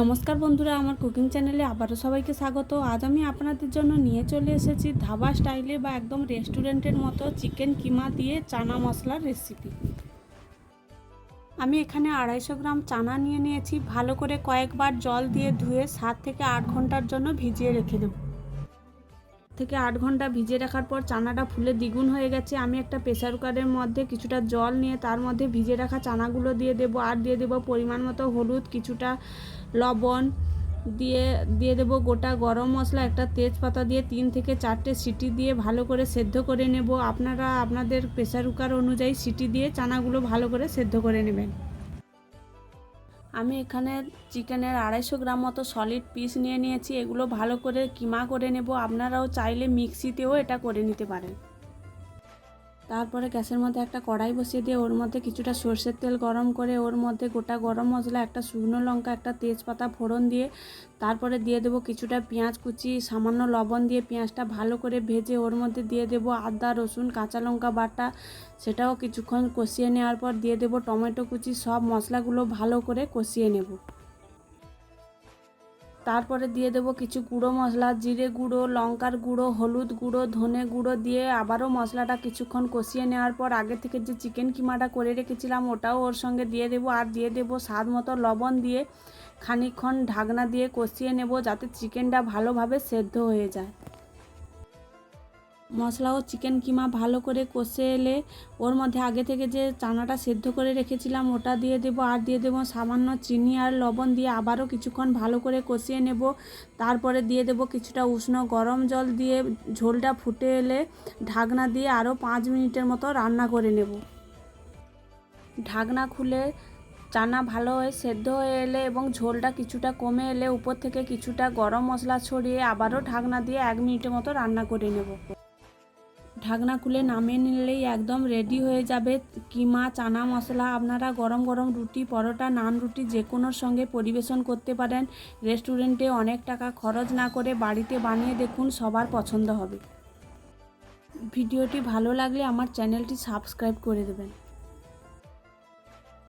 নমস্কার বন্ধুরা, আমার কুকিং চ্যানেলে আবারও সবাইকে স্বাগত। আজ আমি আপনাদের জন্য নিয়ে চলে এসেছি ধাবা স্টাইলে বা একদম রেস্টুরেন্টের মতো চিকেন কিমা দিয়ে চানা মশলার রেসিপি আমি এখানে আড়াইশো গ্রাম চানা নিয়ে নিয়েছি। ভালো করে কয়েকবার জল দিয়ে ধুয়ে সাত থেকে আট ঘণ্টার জন্য ভিজিয়ে রেখে দেবো। থেকে আট ঘণ্টা ভিজিয়ে রাখার পর চানাটা ফুলে দ্বিগুণ হয়ে গেছে। আমি একটা প্রেসার কুকারের মধ্যে কিছুটা জল নিয়ে তার মধ্যে ভিজে রাখা চানাগুলো দিয়ে দেবো। আর দিয়ে দেবো পরিমাণ মতো হলুদ, কিছুটা লবণ দিয়ে দিয়ে দেবো গোটা গরম মশলা, একটা তেজপাতা দিয়ে তিন থেকে চারটে সিটি দিয়ে ভালো করে সেদ্ধ করে নেব। আপনারা আপনাদের প্রেসার কুকার অনুযায়ী সিটি দিয়ে চানাগুলো ভালো করে সেদ্ধ করে নেবেন। আমি এখানে চিকেনের আড়াইশো গ্রাম মতো সলিড পিস নিয়ে নিয়েছি। এগুলো ভালো করে কিমা করে নেব। আপনারাও চাইলে মিক্সিতেও এটা করে নিতে পারেন। তারপরে গ্যাসের মধ্যে একটা কড়াই বসিয়ে দিয়ে ওর মধ্যে কিছুটা সর্ষের তেল গরম করে ওর মধ্যে গোটা গরম মশলা, একটা শুকনো লঙ্কা, একটা তেজপাতা ফোড়ন দিয়ে তারপরে দিয়ে দেবো কিছুটা পেঁয়াজ কুচি, সামান্য লবণ দিয়ে পেঁয়াজটা ভালো করে ভেজে ওর মধ্যে দিয়ে দেবো আদা, রসুন, কাঁচা লঙ্কা বাটা। সেটাও কিছুক্ষণ কষিয়ে নেওয়ার পর দিয়ে দেবো টমেটো কুচি, সব মশলাগুলো ভালো করে কষিয়ে নেব। তারপরে দিয়ে দেব কিছু গুঁড়ো মশলা, জিরে গুঁড়ো, লঙ্কার গুঁড়ো, হলুদ গুঁড়ো, ধনে গুঁড়ো দিয়ে আবারও মশলাটা কিছুক্ষণ কষিয়ে নেওয়ার পর আগে থেকে যে চিকেন কিমাটা করে রেখেছিলাম ওটাও ওর সঙ্গে দিয়ে দেব আর দিয়ে দেব স্বাদ মতো লবণ দিয়ে খানিকক্ষণ ঢাকনা দিয়ে কষিয়ে নেব যাতে চিকেনটা ভালোভাবে সেদ্ধ হয়ে যায়। মশলা ও চিকেন কিমা ভালো করে কষে এলে ওর মধ্যে আগে থেকে যে চানাটা সেদ্ধ করে রেখেছিলাম ওটা দিয়ে দেবো, আর দিয়ে দেবো সামান্য চিনি আর লবণ দিয়ে আবারও কিছুক্ষণ ভালো করে কষিয়ে নেব। তারপরে দিয়ে দেবো কিছুটা উষ্ণ গরম জল দিয়ে ঝোলটা ফুটে এলে ঢাকনা দিয়ে আরও পাঁচ মিনিটের মতো রান্না করে নেব। ঢাকনা খুলে চানা ভালো হয়ে সেদ্ধ হয়ে এলে এবং ঝোলটা কিছুটা কমে এলে উপর থেকে কিছুটা গরম মশলা ছড়িয়ে আবারও ঢাকনা দিয়ে এক মিনিটের মতো রান্না করে নেব। ঢাকনা খুলে নামিয়ে নিলেই একদম রেডি হয়ে যাবে কিমা, চানা মশলা। আপনারা গরম গরম রুটি, পরোটা, নান রুটি যে কোনোর সঙ্গে পরিবেশন করতে পারেন। রেস্টুরেন্টে অনেক টাকা খরচ না করে বাড়িতে বানিয়ে দেখুন, সবার পছন্দ হবে। ভিডিওটি ভালো লাগলে আমার চ্যানেলটি সাবস্ক্রাইব করে দেবেন।